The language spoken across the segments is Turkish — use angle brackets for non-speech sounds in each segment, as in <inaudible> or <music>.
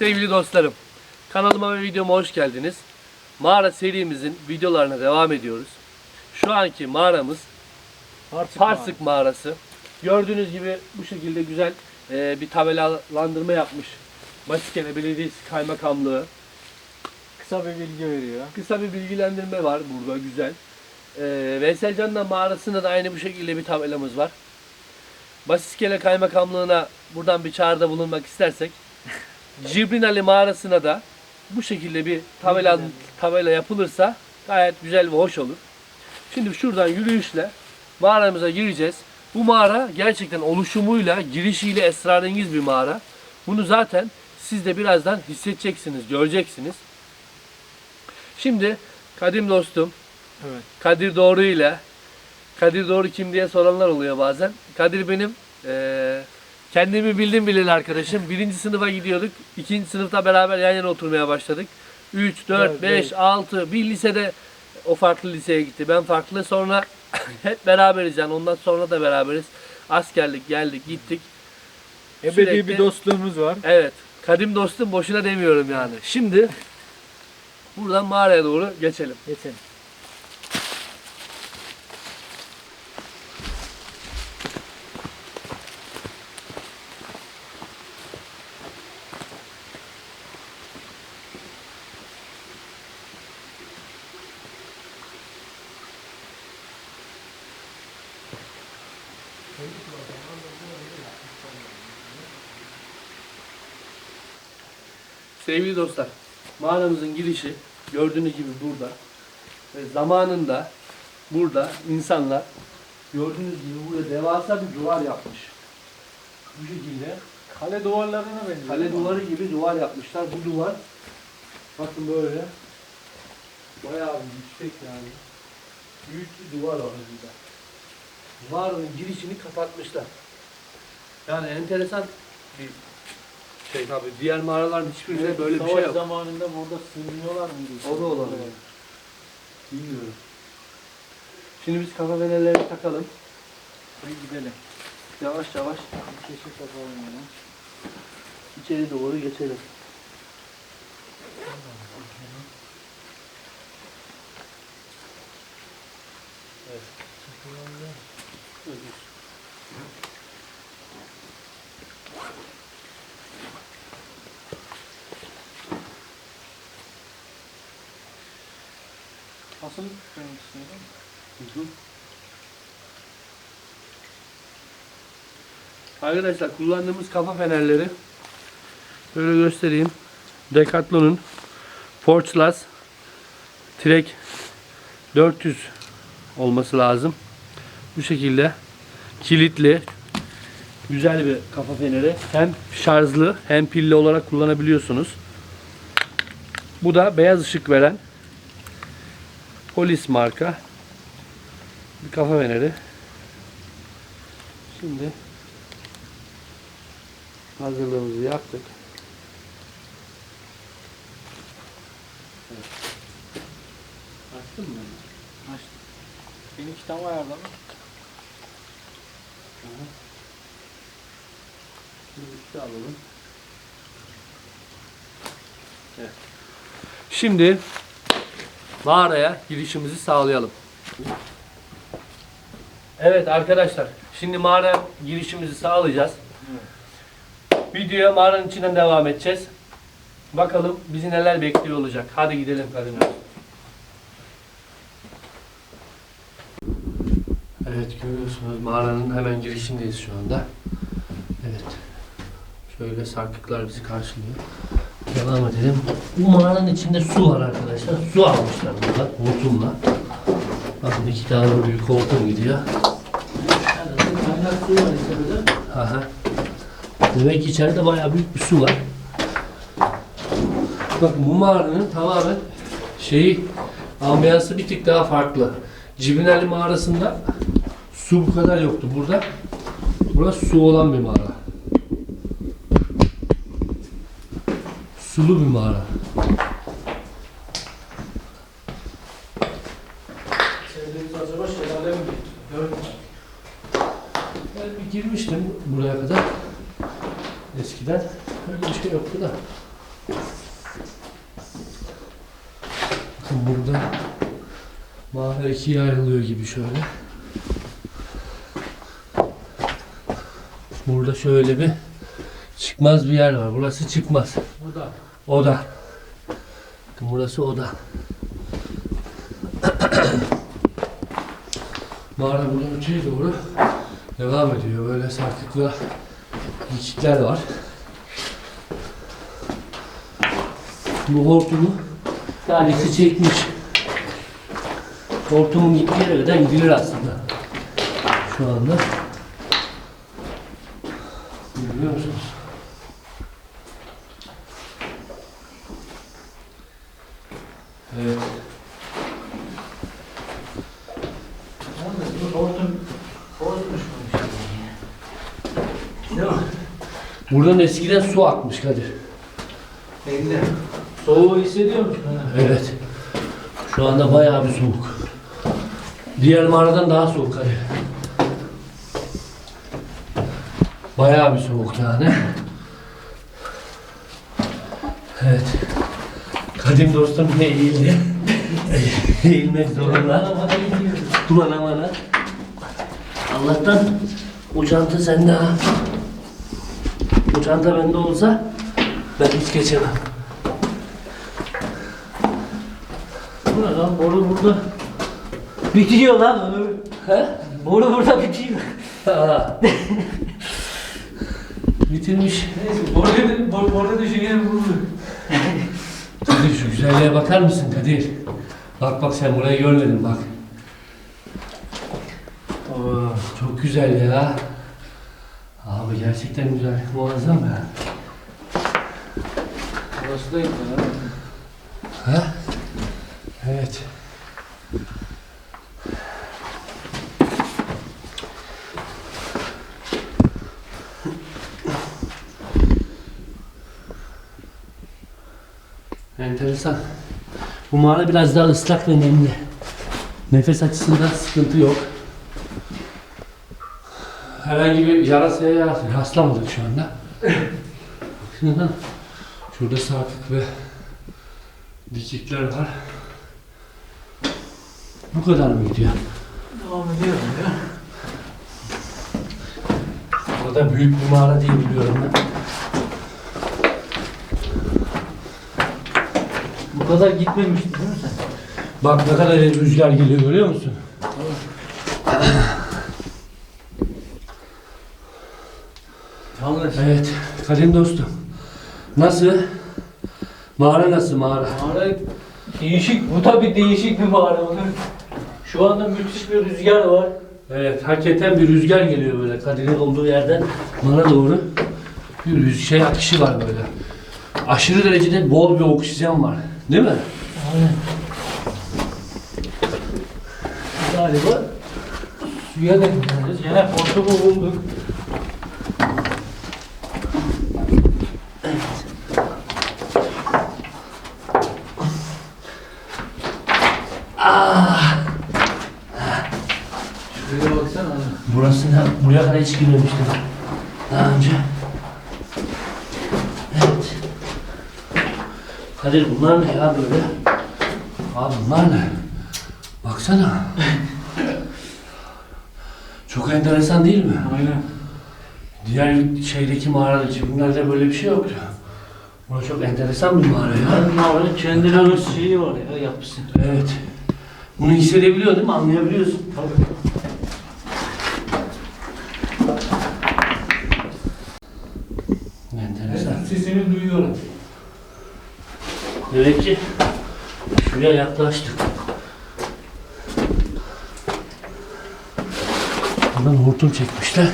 Sevgili dostlarım, kanalıma ve videoma hoş geldiniz. Mağara serimizin videolarına devam ediyoruz. Şu anki mağaramız Parsık mağarası. Gördüğünüz gibi bu şekilde güzel e, bir tabelalandırma yapmış. Basiskele Belediyesi Kaymakamlığı. Kısa bir bilgi veriyor. Kısa bir bilgilendirme var burada güzel. E, Veysel Can'la mağarasında da aynı bu şekilde bir tabelamız var. Basiskele Kaymakamlığı'na buradan bir çağrıda bulunmak istersek <laughs> Cibrin Ali mağarasına da bu şekilde bir tabela, tabela yapılırsa gayet güzel ve hoş olur. Şimdi şuradan yürüyüşle mağaramıza gireceğiz. Bu mağara gerçekten oluşumuyla, girişiyle esrarengiz bir mağara. Bunu zaten siz de birazdan hissedeceksiniz, göreceksiniz. Şimdi kadim dostum Evet. Kadir Doğru ile Kadir Doğru kim diye soranlar oluyor bazen. Kadir benim eee, kendimi bildim bileli arkadaşım. Birinci sınıfa gidiyorduk. İkinci sınıfta beraber yan yana oturmaya başladık. 3, 4, Dört, 5, beş. 6 bir lisede o farklı liseye gitti. Ben farklı. Sonra <laughs> hep beraberiz yani. Ondan sonra da beraberiz. Askerlik geldik gittik. Ebedi Sürekli- bir dostluğumuz var. Evet. Kadim dostum boşuna demiyorum yani. Şimdi buradan mağaraya doğru geçelim. Geçelim. Sevgili dostlar, mağaramızın girişi gördüğünüz gibi burada. Ve zamanında burada insanlar gördüğünüz gibi burada devasa bir duvar yapmış. Bu şekilde Kale duvarlarına benziyor. kale duvarı gibi duvar yapmışlar. Bu duvar bakın böyle bayağı bir yüksek yani. Büyük bir duvar var burada. Mağaranın girişini kapatmışlar. Yani enteresan bir şey tabii. Diğer mağaraların hiçbirinde böyle bir şey yok. zamanında burada sığınıyorlar mıydı? O da olabilir. Bilmiyorum. Şimdi biz kafa fenerlerini takalım. Hadi gidelim. Yavaş yavaş Keşif yapalım onu. içeri doğru geçelim. Evet. Evet. Asıl görüntüsü değil mi? Hı hı. Arkadaşlar kullandığımız kafa fenerleri böyle göstereyim. Decathlon'un Forgelas Trek 400 olması lazım. Bu şekilde kilitli güzel bir kafa feneri. Hem şarjlı hem pilli olarak kullanabiliyorsunuz. Bu da beyaz ışık veren Polis marka bir kafa feneri. Şimdi hazırlığımızı yaptık. Evet. Açtın mı? Açtım. Benimki tam ayarlama. Şimdi üstü alalım. Evet. Şimdi mağaraya girişimizi sağlayalım. Evet arkadaşlar, şimdi mağara girişimizi sağlayacağız. Videoya mağaranın içinden devam edeceğiz. Bakalım bizi neler bekliyor olacak. Hadi gidelim kadın. Evet görüyorsunuz mağaranın hemen girişindeyiz şu anda. Evet. Şöyle sarkıklar bizi karşılıyor. Devam edelim. Bu mağaranın içinde su var arkadaşlar. Su almışlar burada hortumla. Bakın iki tane büyük hortum gidiyor. Kaynak suyu var içeride. Aha. Demek içeride bayağı büyük bir su var. Bakın bu mağaranın tamamen şeyi ambiyansı bir tık daha farklı. Cibinali mağarasında su bu kadar yoktu. Burada burası su olan bir mağara. Sulu bir mağara. Sevdiğimiz acaba şelale mi? Gördüm. Ben bir girmiştim buraya kadar. Eskiden öyle bir şey yoktu da. Bakın burada mağara ikiye ayrılıyor gibi şöyle. Burada şöyle bir çıkmaz bir yer var. Burası çıkmaz. Oda. Bakın burası oda. <clears throat> Mağara buradan öteye doğru devam ediyor. Böyle sarkıklı geçitler var. Bu hortumu tanesi çekmiş. Hortumun gittiği yere kadar gidilir aslında. Şu anda. Görüyor musunuz? Evet. Yalnız bu hortum bozmuş bu Değil mi? Buradan eskiden su akmış Kadir. Belli. Soğuğu hissediyor musun? Evet. Şu anda bayağı bir soğuk. Diğer mağaradan daha soğuk Kadir. Bayağı bir soğuk yani. Evet. Kadim dostum yine eğildi. <laughs> Eğilmek zorunda. Duman amana. Allah'tan o çanta sende ha. Bu çanta bende olsa ben hiç geçemem. Bu ne lan? Boru burada. Bitiyor lan. Ömür. He? Boru burada bitiyor. Ha. <laughs> Bitirmiş. Neyse boru, boru, boru düşünelim vurdu. Kadir şu güzelliğe bakar mısın Kadir? Bak bak sen burayı görmedin bak. Oo, çok güzel ya. Abi gerçekten güzel. Muazzam ya. Burası da ya. Ha? Evet. Enteresan. Bu mağara biraz daha ıslak ve nemli. Nefes açısından sıkıntı yok. Herhangi bir yarasaya rastlamadık şu anda. Şurada, sarkık ve dikikler var. Bu kadar mı gidiyor? Devam ediyorum ya. Burada büyük bir mağara diye biliyorum ben. Bu kadar gitmemişti değil mi sen? Bak ne kadar rüzgar geliyor görüyor musun? Yalnız. Evet, Kadim dostum. Nasıl? Mağara nasıl mağara? Mağara değişik. Bu tabi değişik bir mağara olur. Şu anda müthiş bir rüzgar var. Evet, hakikaten bir rüzgar geliyor böyle Kadir'in olduğu yerden bana doğru. Bir rüz şey akışı var böyle. Aşırı derecede bol bir oksijen var. Değil mi? Aynen. Galiba suya denk geleceğiz. Yine portumu bulduk. Şuraya baksana. Burası ne? Buraya kadar hiç girmemiştim. Daha önce. Evet. Kadir bunlar ne ya böyle? Abi bunlar ne? Baksana. Çok enteresan değil mi? Aynen. Diğer şeydeki mağarada, bunlarda böyle bir şey yoktu. Burası çok enteresan bir mağara ya. Mağaranın kendine şeyi var ya yapısı. Evet. Bunu hissedebiliyor değil mi? Anlayabiliyorsun. Tabii. Enteresan. Sesini duyuyorum. Ki şuraya yaklaştık. Buradan hortum çekmişler.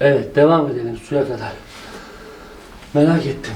Evet devam edelim suya kadar. Merak ettim.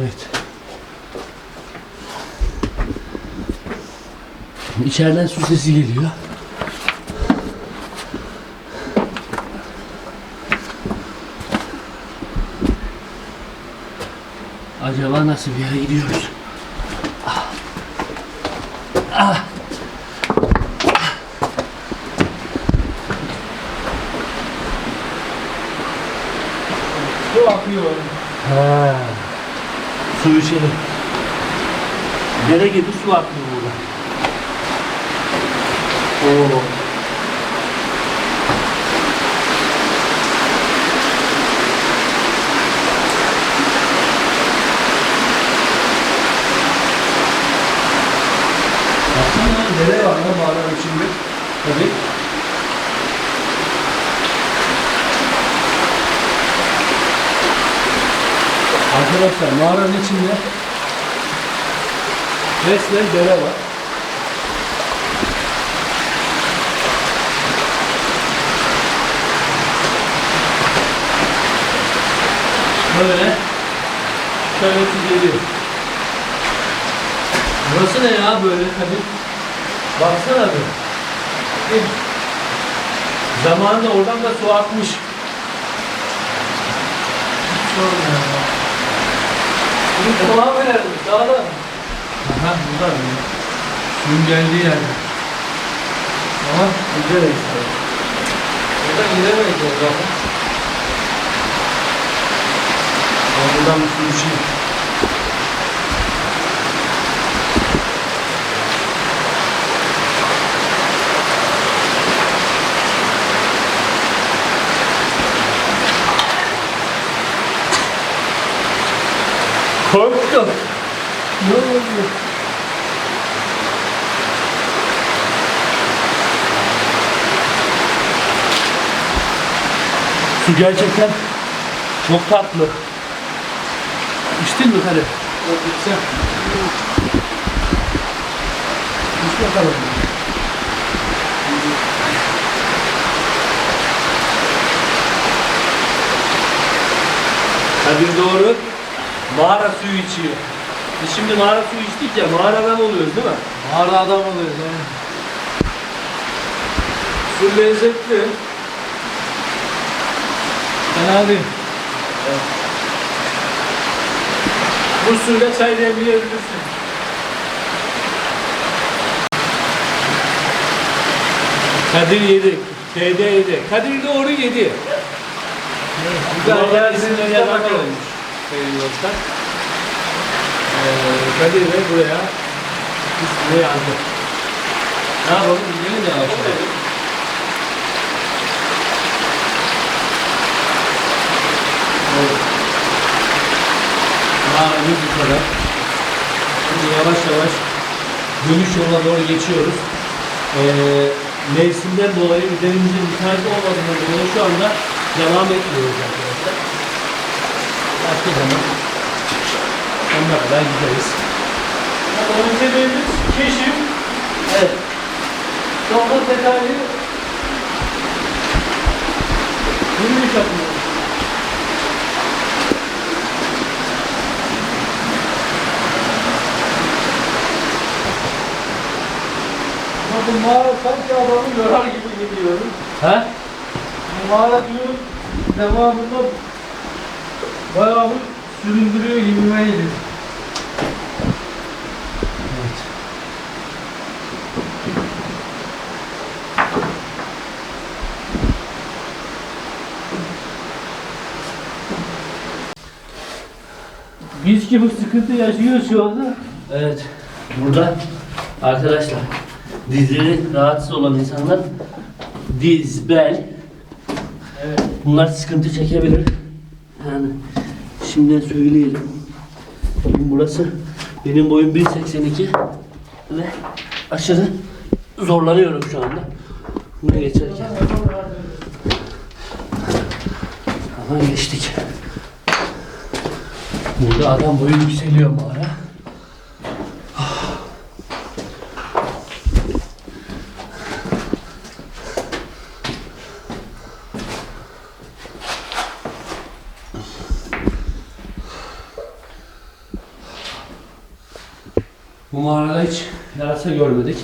Evet. İçeriden su sesi geliyor. Acaba nasıl bir yere gidiyoruz? Ah. Ah. Su akıyor. Ha. Su içelim. Dere gibi su akıyor burada. Oo. Dere var lan mağaranın içinde. Tabii. Arkadaşlar mağaranın içinde resmen dere var. Böyle. Şöyle geliyor. Burası ne ya böyle tabii? Baksana bir. Bir- Zamanında oradan da su akmış. Bunu kulağa verirmiş daha da. Aha burada mı? Suyun geldiği yerde. Ama güzel işte. Buradan gidemeyiz o zaman. Ama buradan su içeyim. Korktum. Ne oluyor? Su gerçekten çok tatlı. İçtin mi Kadir? Yok gitse. İç bakalım. Kadir doğru. Mağara suyu içiyor. Biz şimdi mağara suyu içtik ya mağaradan oluyoruz değil mi? Mağara adam oluyoruz yani. Su lezzetli. Fena değil. Bu suyla çay demleyebilirsin. Kadir yedi. TD yedi. Kadir doğru yedi. Güzel Buralar yer isimleri isimleri yazan yazan olmuş. Facebook'ta. Ee, Kadir Bey buraya ismini yazdı. Ne yapalım? Gidelim ya Mağaramız bu kadar. Şimdi yavaş yavaş dönüş yoluna doğru geçiyoruz. Ee, mevsimden dolayı üzerimizin müsait olmadığından dolayı şu anda devam etmiyoruz arkadaşlar. Başka zaman sonuna kadar gideriz. Önceliğimiz keşif. Evet. Sonra detaylı yürüyüş yapıyoruz. Bakın mağara sanki adamı yorar gibi gidiyor. Ha? Bu Mağara diyorum devamında bayağı bir süründürüyor gibime geliyor. Evet. Biz ki bu sıkıntı yaşıyoruz şu anda. Evet. Burada arkadaşlar dizleri rahatsız olan insanlar diz, bel Evet. bunlar sıkıntı çekebilir. Yani şimdiden söyleyelim. Bakın burası benim boyum 1.82 ve aşırı zorlanıyorum şu anda. Buraya geçerken. Ama geçtik. Burada adam boyu yükseliyor mağara. Bu mağarada hiç yarasa görmedik.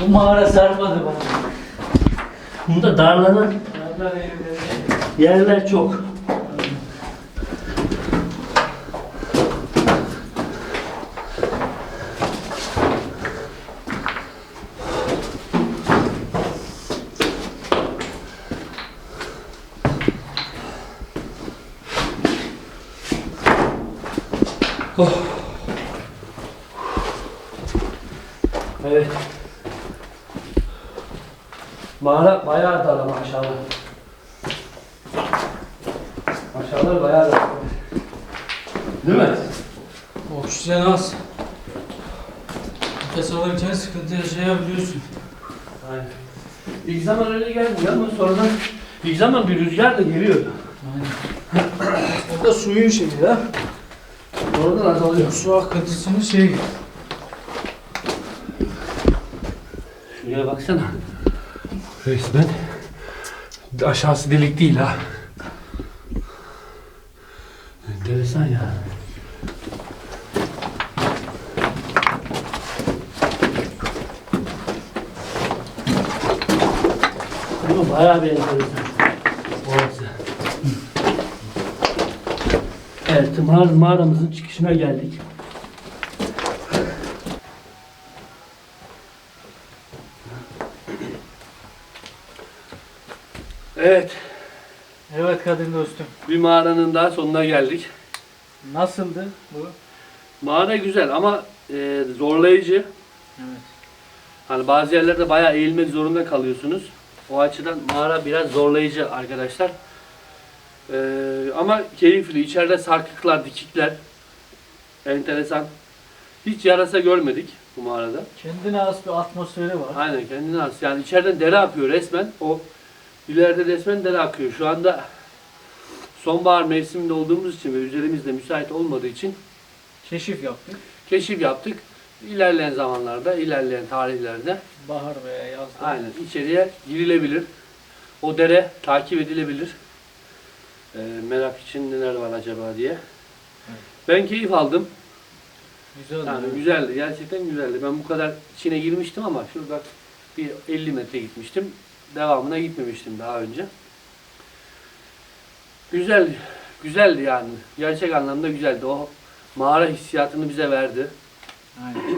Bu mağara sarmadı bana. Bunda darlanın. Darlan evleri yerler çok. Evet. Mağara bayağı dar ama aşağılar. Aşağılar bayağı dar. Değil mi? Oksijen az. Nefes alırken sıkıntı yaşayabiliyorsun. Aynen. İlk zaman öyle gelmiyor ama sonradan ilk zaman bir rüzgar da geliyordu. Aynen. o da suyun şeyi ya. Sonradan azalıyor. Su akıntısının şeyi. Şuraya baksana. Resmen aşağısı delik değil ha. Enteresan ya. Bu bayağı bir enteresan. Orası. Evet, mağara, mağaramızın çıkışına geldik. Evet, Evet Kadir dostum. bir mağaranın daha sonuna geldik. Nasıldı bu? Mağara güzel ama e, zorlayıcı. Evet. Hani bazı yerlerde bayağı eğilmek zorunda kalıyorsunuz. O açıdan mağara biraz zorlayıcı arkadaşlar. E, ama keyifli. İçeride sarkıklar, dikikler. Enteresan. Hiç yarasa görmedik bu mağarada. Kendine has bir atmosferi var. Aynen kendine has. Yani içeriden dere akıyor resmen. O ileride resmen dere akıyor. Şu anda sonbahar mevsiminde olduğumuz için ve üzerimizde müsait olmadığı için Keşif yaptık. keşif yaptık. İlerleyen zamanlarda, ilerleyen tarihlerde Bahar veya yazda. aynen içeriye girilebilir. O dere takip edilebilir. Ee, merak için neler var acaba diye. Ben keyif aldım. Güzel. Yani güzeldi. Gerçekten güzeldi. Ben bu kadar içine girmiştim ama şurada bir 50 metre gitmiştim. Devamına gitmemiştim daha önce. Güzel, güzeldi yani. Gerçek anlamda güzeldi. O mağara hissiyatını bize verdi. Aynen.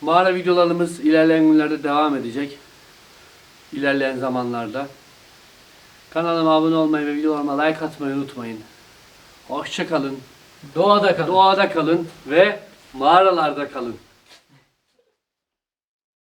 Mağara videolarımız ilerleyen günlerde devam edecek. İlerleyen zamanlarda. Kanalıma abone olmayı ve videolarıma like atmayı unutmayın. Hoşça kalın. Doğada kalın. Doğada kalın ve mağaralarda kalın.